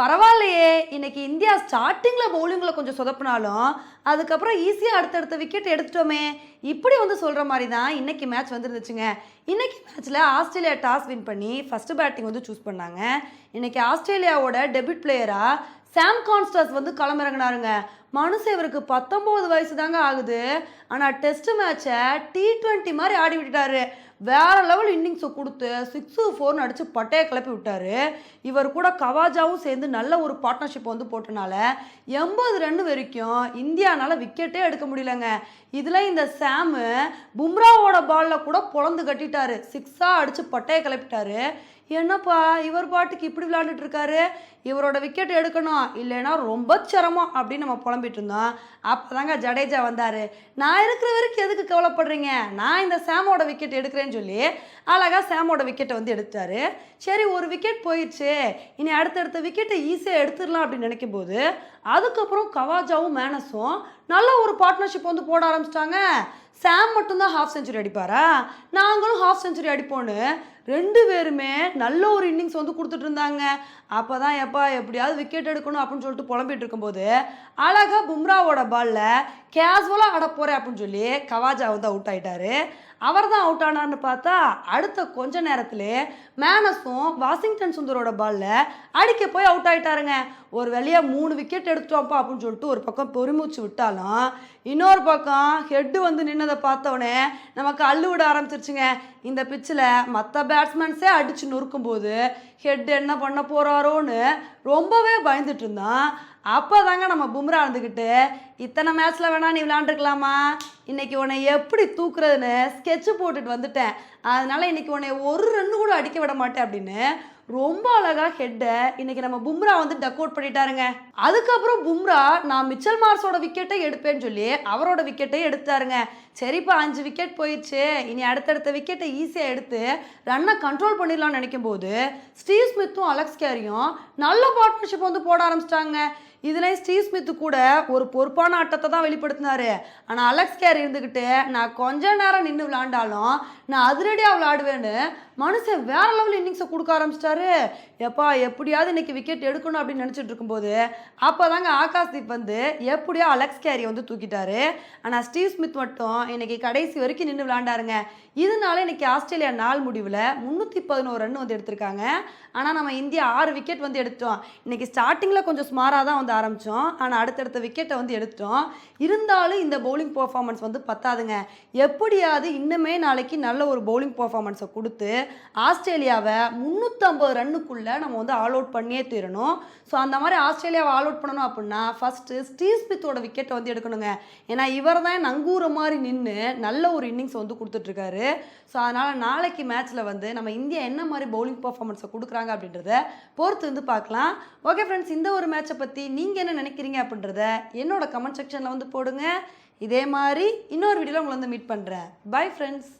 பரவாயில்லையே. இன்னைக்கு இந்தியா ஸ்டார்டிங்கில் பவுலிங்கில் கொஞ்சம் சொதப்பினாலும் அதுக்கப்புறம் ஈஸியாக அடுத்தடுத்த விக்கெட் எடுத்துட்டோமே. இப்படி வந்து சொல்கிற மாதிரி தான் இன்னைக்கு மேட்ச் வந்துருந்துச்சுங்க. இன்னைக்கு மேட்ச்சில் ஆஸ்திரேலியா டாஸ் வின் பண்ணி ஃபஸ்ட்டு பேட்டிங் வந்து சூஸ் பண்ணாங்க. இன்னைக்கு ஆஸ்திரேலியாவோட டெபிட் பிளேயராக சாம் கான்ஸ்டர்ஸ் வந்து களமிறங்கினாருங்க. மனுஷன் இவருக்கு பத்தொம்போது வயசு தாங்க ஆகுது ஆனால் டெஸ்ட் மேட்சை டி ட்வெண்ட்டி மாதிரி ஆடி விட்டுட்டாரு. வேற லெவல் இன்னிங்ஸை கொடுத்து சிக்ஸு ஃபோர்னு அடித்து பட்டையை கிளப்பி விட்டாரு. இவர் கூட கவாஜாவும் சேர்ந்து நல்ல ஒரு பார்ட்னர்ஷிப் வந்து போட்டனால எண்பது ரன் வரைக்கும் இந்தியானால் விக்கெட்டே எடுக்க முடியலங்க. இதில் இந்த சாமு பும்ராவோட பாலில் கூட பொழந்து கட்டிட்டாரு. சிக்ஸாக அடித்து பட்டையை கிளப்பிட்டாரு. என்னப்பா இவர் பாட்டுக்கு இப்படி விளாண்டுட்டு இருக்காரு? இவரோட விக்கெட் எடுக்கணும். இல்லைன்னா ரொம்ப சிரமம் அப்படின்னு நம்ம புலம்பிட்டு இருந்தோம். அப்போதாங்க ஜடேஜா வந்தார். நான் இருக்கிற வரைக்கும் எதுக்கு கவலைப்படுறீங்க? நான் இந்த சாமோட விக்கெட் எடுக்கிறேன்னு சொல்லி அழகாக சாமோட விக்கெட்டை வந்து எடுத்தார் சரி ஒரு விக்கெட் போயிடுச்சு இனி அடுத்தடுத்த விக்கெட்டை ஈஸியாக எடுத்துடலாம் அப்படின்னு நினைக்கும் போது அதுக்கப்புறம் கவாஜாவும் மேனஸும் நல்ல ஒரு பார்ட்னர்ஷிப் வந்து போட ஆரம்பிச்சிட்டாங்க. சாம் மட்டும்தான் ஹாஃப் செஞ்சுரி அடிப்பாரா? நாங்களும் ஹாஃப் செஞ்சுரி அடிப்போன்னு ரெண்டு பேருமே நல்ல ஒரு இன்னிங்ஸ் வந்து கொடுத்துட்டு இருந்தாங்க. அப்போ தான் எப்பா எப்படியாவது விக்கெட் எடுக்கணும் அப்படின்னு சொல்லிட்டு புலம்பிட்டு இருக்கும்போது அழகாக பும்ராவோட பாலில் கேஷுவலாக ஆட போகிறேன் அப்படின்னு சொல்லி கவாஜா வந்து அவுட் ஆகிட்டாரு அவர் தான் அவுட் ஆனார்னு பார்த்தா அடுத்த கொஞ்ச நேரத்திலே மேனஸும் வாஷிங்டன் சுந்தரோட பாலில் அடிக்க போய் அவுட் ஆகிட்டாருங்க ஒரு வழியாக மூணு விக்கெட் எடுத்துட்டோம்ப்பா அப்படின்னு சொல்லிட்டு ஒரு பக்கம் பெருமூச்சு விட்டாலும் இன்னொரு பக்கம் ஹெட்டு வந்து பண்ணதை பார்த்தோன்னே நமக்கு அள்ளு விட ஆரம்பிச்சிருச்சுங்க. இந்த பிச்சில் மற்ற பேட்ஸ்மேன்ஸே அடித்து நொறுக்கும் போது ஹெட் என்ன பண்ண போகிறாரோன்னு ரொம்பவே பயந்துட்டு இருந்தான். அப்போ தாங்க நம்ம பும்ரா இருந்துக்கிட்டு இத்தனை மேட்ச்சில் வேணா நீ விளாண்டுருக்கலாமா இன்றைக்கி உன்னை எப்படி தூக்குறதுன்னு ஸ்கெட்சு போட்டுட்டு வந்துட்டேன். அதனால் இன்னைக்கு உன்னை ஒரு ரன்னு கூட அடிக்க விட மாட்டேன் அப்படின்னு ரொம்ப அழகா ஹெட்டை இன்னைக்கு நம்ம பும்ரா வந்து டக் அவுட் பண்ணிட்டாருங்க. அதுக்கப்புறம் பும்ரா நான் மிச்சல் மார்ஸோட விக்கெட்டை எடுப்பேன்னு சொல்லி அவரோட விக்கெட்டை எடுத்தாருங்க. சரிப்பா அஞ்சு விக்கெட் போயிடுச்சு இனி அடுத்தடுத்த விக்கெட்டை ஈஸியாக எடுத்து ரன்னை கண்ட்ரோல் பண்ணிடலாம்னு நினைக்கும் போது ஸ்டீவ் ஸ்மித்தும் அலெக்ஸ் கேரியும் நல்ல பார்ட்னர்ஷிப் வந்து போட ஆரம்பிச்சிட்டாங்க. இதுலேயும் ஸ்டீவ் ஸ்மித்து கூட ஒரு பொறுப்பான ஆட்டத்தை தான் வெளிப்படுத்தினாரு. ஆனால் அலெக்ஸ் கேர் இருந்துக்கிட்டு நான் கொஞ்ச நேரம் நின்று விளாண்டாலும் நான் அதிரடியாக விளாடுவேன்னு மனுஷன் வேற லெவல் இன்னிங்ஸை கொடுக்க ஆரம்பிச்சிட்டாரு. எப்பா எப்படியாவது இன்னைக்கு விக்கெட் எடுக்கணும் அப்படின்னு நினச்சிட்டு இருக்கும்போது அப்போ தாங்க ஆகாஷ்தீப் வந்து எப்படியோ அலெக்ஸ் கேரி வந்து தூக்கிட்டாரு. ஆனால் ஸ்டீவ் ஸ்மித் மட்டும் இன்னைக்கு கடைசி வரைக்கும் நின்று விளாண்டாருங்க இதனால இன்னைக்கு ஆஸ்திரேலியா நாள் முடிவில் முந்நூற்றி பதினோரு ரன் வந்து எடுத்திருக்காங்க. ஆனால் நம்ம இந்தியா ஆறு விக்கெட் வந்து எடுத்தோம். இன்னைக்கு ஸ்டார்டிங்கில் கொஞ்சம் ஸ்மாராக தான் வந்து ஆரம்பித்தோம் ஆனால் அடுத்தடுத்த விக்கெட்டை வந்து எடுத்தோம். இருந்தாலும் இந்த பவுலிங் பர்ஃபார்மன்ஸ் வந்து பத்தாதுங்க. எப்படியாவது இன்னுமே நாளைக்கு நல்ல ஒரு பவுலிங் பர்ஃபார்மன்ஸை கொடுத்து ஆஸ்திரேலியாவை முந்நூற்றம்பது ரன்னுக்குள்ளே நம்ம வந்து ஆல் அவுட் பண்ணியே தீரணும். ஸோ அந்த மாதிரி ஆஸ்திரேலியாவை ஆல் அவுட் பண்ணணும் அப்படின்னா ஃபஸ்ட்டு ஸ்டீஸ்மித்தோட விக்கெட்டை வந்து எடுக்கணுங்க. ஏன்னா இவர் தான் நங்கூர மாதிரி நின்று நல்ல ஒரு இன்னிங்ஸ் வந்து கொடுத்துட்ருக்காரு. ஸோ அதனால் நாளைக்கு மேட்ச்சில் வந்து நம்ம இந்தியா என்ன மாதிரி பவுலிங் பர்ஃபார்மன்ஸை கொடுக்குறாங்க அப்படின்றத பொறுத்து வந்து பார்க்கலாம். ஓகே ஃப்ரெண்ட்ஸ் இந்த ஒரு மேட்சை பற்றி நீங்கள் என்ன நினைக்கிறீங்க அப்படின்றத என்னோட கமெண்ட் செக்ஷனில் வந்து போடுங்க. இதே மாதிரி இன்னொரு வீடியோவில் உங்களை வந்து மீட் பண்ணுறேன் பை ஃப்ரெண்ட்ஸ்